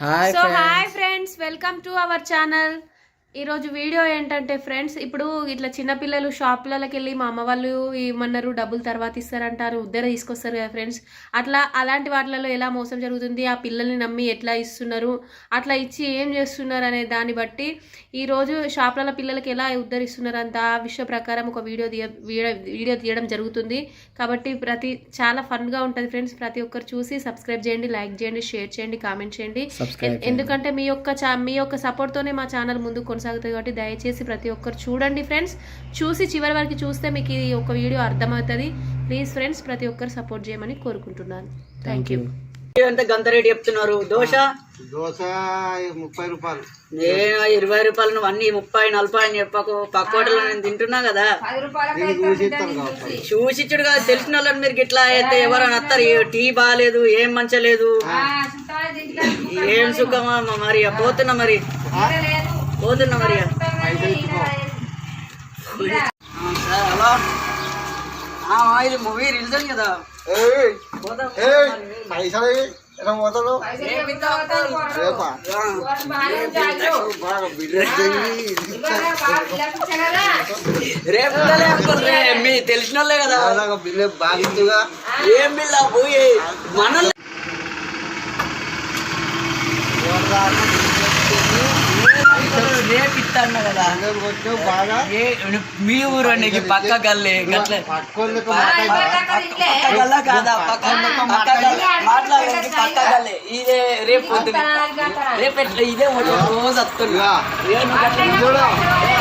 hi so hi friends welcome to our channel ఈరోజు video ఏంటంటే friends ఇప్పుడు ఇట్లా చిన్నపిల్లలు షాపులకి వెళ్ళి మా అమ్మ వాళ్ళు ఏమన్నారు డబ్బులు తర్వాత ఇస్తారంటారు ఉద్దర తీసుకొస్తారు కదా ఫ్రెండ్స్. అట్లా అలాంటి వాటిలలో ఎలా మోసం జరుగుతుంది? ఆ పిల్లల్ని నమ్మి ఎట్లా ఇస్తున్నారు? అట్లా ఇచ్చి ఏం చేస్తున్నారు అనే దాన్ని బట్టి ఈరోజు షాపుల పిల్లలకి ఎలా ఉద్ధరిస్తున్నారు అంత ఆ విషయ ప్రకారం ఒక వీడియో తీయ వీడియో తీయడం జరుగుతుంది. కాబట్టి ప్రతి చాలా ఫన్గా ఉంటుంది ఫ్రెండ్స్. ప్రతి ఒక్కరు చూసి సబ్స్క్రైబ్ చేయండి లైక్ చేయండి షేర్ చేయండి కామెంట్ చేయండి. ఎందుకంటే మీ యొక్క మీ యొక్క సపోర్ట్తోనే మా ఛానల్ ముందు కొనసాగుతుంది కాబట్టి దయచేసి ప్రతి ఒక్కరు చూడండి ఫ్రెండ్స్. చూసి చివరి వరకు చూస్తే మీకు ఈ ఒక వీడియో అర్థమవుతుంది. ప్లీజ్ ఫ్రెండ్స్ ప్రతి ఒక్కరు సపోర్ట్ చేయమని కోరుకుంటున్నాను. థ్యాంక్ యూ అంటే గంత రేటు చెప్తున్నారు? దోశ? దోశ ముప్పై రూపాయలు. నేను ఇరవై రూపాయలు నువ్వు అన్ని ముప్పై నలభై అని చెప్పకు. పక్క హోటల్లో నేను తింటున్నా కదా. చూసిచ్చుడు కదా తెలిసిన వాళ్ళని మీరు ఇట్లా అయితే ఎవరైనా వస్తారు టీ బాగాలేదు ఏం మంచలేదు. ఏం సుఖమా మరి పోతున్నా మరి. పోతున్నా మరి ఆ, సార్ హలో ఆ, ఇది మూవీ రిలీజ్ కదా. ఏయ్, పోదాం. ఏయ్, పైసలు? ఎలా పోతాడు రేపు? మీ తెలిసిన వాళ్ళే కదా. బిల్లు బాధితుగా. ఏం బిల్ పోయి మన కదా. మీ ఊరు నీకు పక్క గల్లే గట్ల. పక్క గల్ల కాదా పక్క పక్క గల్లే మాట్లాడండి పక్క గల్లే. ఇదే రేపు పొద్దున. రేపు ఎట్లా? ఇదే రోజు వస్తున్నా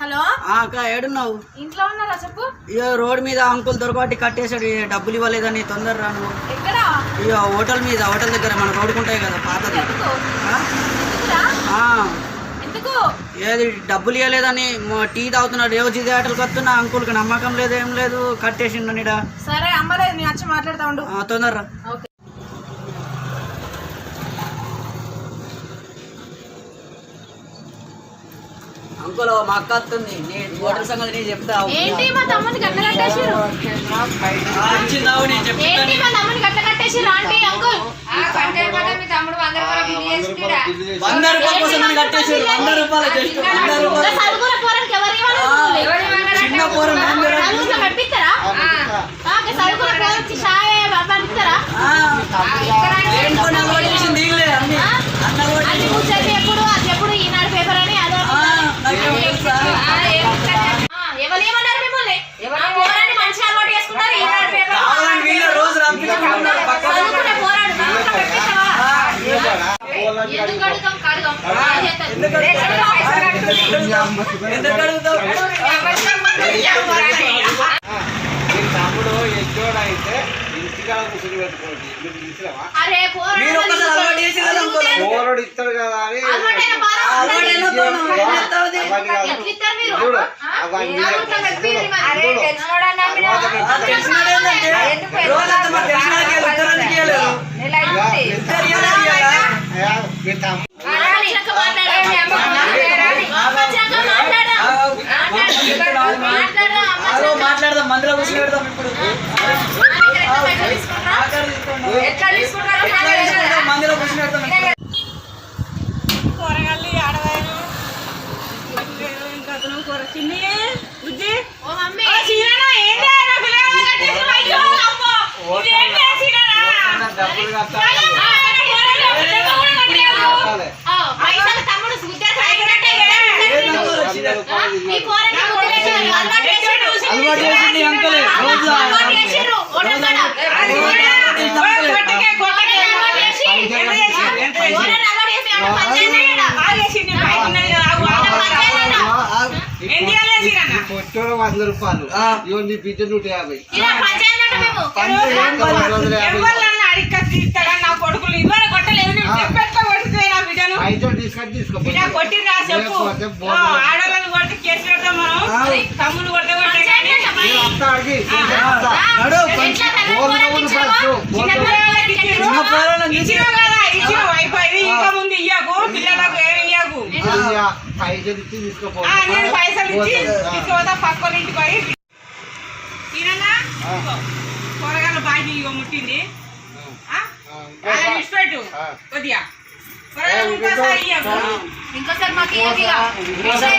హలో? అక్క ఏడున్నావు? ఇంట్లో ఉన్నారా చెప్పు? ఇక రోడ్ మీద అంకుల్ దొరకబట్టి కట్టేశాడు డబ్బులు ఇవ్వలేదని తొందర రాను. ఎక్కడ? ఇక హోటల్ మీద హోటల్ దగ్గర మన రోడ్డుకుంటాయి కదా పాతది. ఎందుకు? ఏది డబ్బులు ఇవ్వలేదని టీ తాగుతున్నాడు రోజు ఇదే ఆటలకు వస్తున్నా అంకుల్కి నమ్మకం లేదు ఏం లేదు కట్టేసిండు నీడ. సరే అమ్మలేదు నేను వచ్చి మాట్లాడుతా ఉండు. ఆ, అంకుల్ మా అక్క వస్తుంది. నీ హోటల్ సంగతి నేను చెప్తా. ఏంటి మా తమ్ముని గట్ట కట్టేసిరు ఆ, ఇచ్చిందావు నేను ఏంటి చెప్తాను మా తమ్ముని గట్ట కట్టేసిరు ఆంటీ అంకుల్? వంద రూపాయల కోసం నన్ను కట్టేసారు వంద రూపాయలు జస్ట్ వంద రూపాయలు చదువుకున్న పోరానికి ఎవరు ఇవ్వాలి చిన్న పోరం. చదువుకున్న పంపిస్తారా? చదువుకున్న పోరానికి పంపిస్తారా? వీళ్ళే అన్ని. ఎప్పుడు అది ఎప్పుడు ఈనాడు పేపర్ అని అదో ఆ, నాకేం తెలుసా? ఆ, ఎవరు ఏమన్నారు మిమ్మల్ని ఆ పోరాన్ని మంచిగా అలవాటు చేసుకున్నారు ఈనాడు పేపర్ కావాలని వీళ్ళే రోజు రప్పించుకుంటున్నారు పక్కన చదువుకునే పోరాడు చదువుకున్న పంపిస్తావా ఆ, ఎందుకు అడుగుతాం కడుగాం ఎందుకు ఎందుకు అడుగుతావు మీ తమ్ముడు ఎచ్చోడు అయితే ఇంటికాడ ముసుగు పెట్టుకోండి మీరు తీసుకురావా అరే పోరాడు మీరు ఒక్కసారి అలవాటు చేసి కదా అనుకోలేదు పోరడు ఇస్తాడు కదా అని అలవాటైన పోరాడు అలవాటైన పోరాడు, ఏం చేస్తావు అది? అవన్నీ కాదు. ఎట్లా ఇస్తారు మీరు చూడు, ఆ? అవన్నీ ఏ అడుగుతా చూడు. పెట్టిర్రు మరి. చూడు. ఆ, తెలిసినాడు ఏంటంటే రోజంతా మా తెలిసినాడికి ఉత్తరానికి ఇవ్వలేదు. ఇక మీ ఇద్దరు ఇవ్వలేదు ఇవ్వాలా? ఏ, మీ తమ్ముడు వచ్చినాక మాట్లాడాలి. వచ్చినాక మాట్లాడు. ఆ, మాట్లాడు. ఆగో, మాట్లాడదాం మందిలో కూర్చొని పెడదాం ఇప్పుడు ఆమె ఇక్కడ ఎట్లా తీసుకుంటారా? ఆఖరి తీసుకోండి. ఎట్లా తీసుకుంటాం? మందిలో కూర్చొని పెడదాం ఇప్పుడు. ఓ మమ్మీ డబ్బులు కట్టాలి. వంద రూపాయలు. ఆ. ఇవ్వ నీ బిడ్డ నూట యాభై. అంటే మేము. రెండు వందల యాభై. నా పోతా పైసలు ఇచ్చి తీసుకుపోతా పైసలు ఇచ్చి తీసుకుపోతా పక్కన ఇంటికి బాగా ముట్టింది. కొద్దిగా. ఇంకోసారి మాకు ఇంకోసారి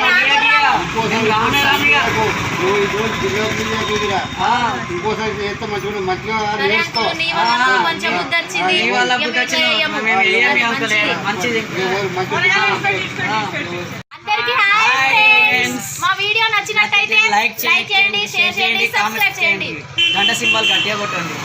మంచిగా మా వీడియో నచ్చినట్టయితే లైక్ చేయండి షేర్ చేయండి సబ్స్క్రైబ్ చేయండి. గంట సింబల్ గట్టిగా కొట్టండి.